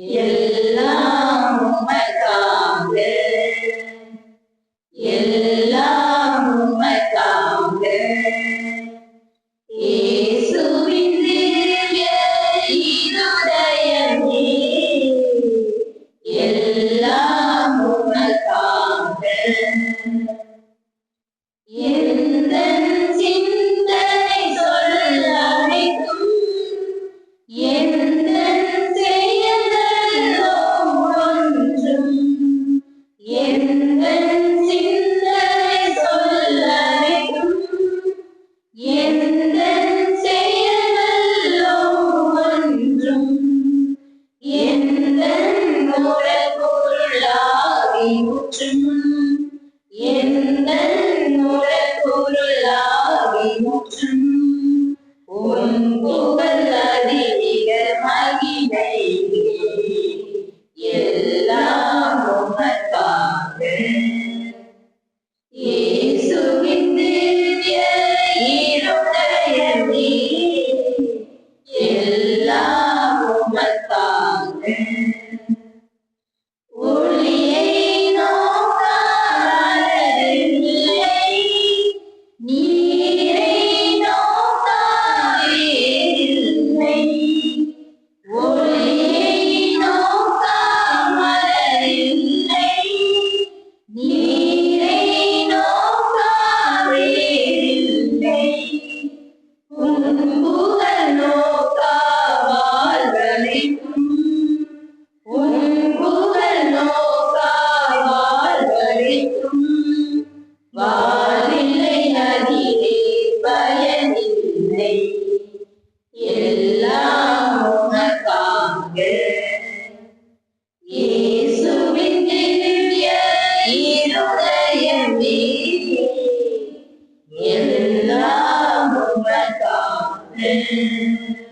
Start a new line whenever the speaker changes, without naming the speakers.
எல்லாம் உமக்காக எல்லாம் உமக்காக எல்லாம் உமக்காக எந்த சின்ன 你不知。Yeah.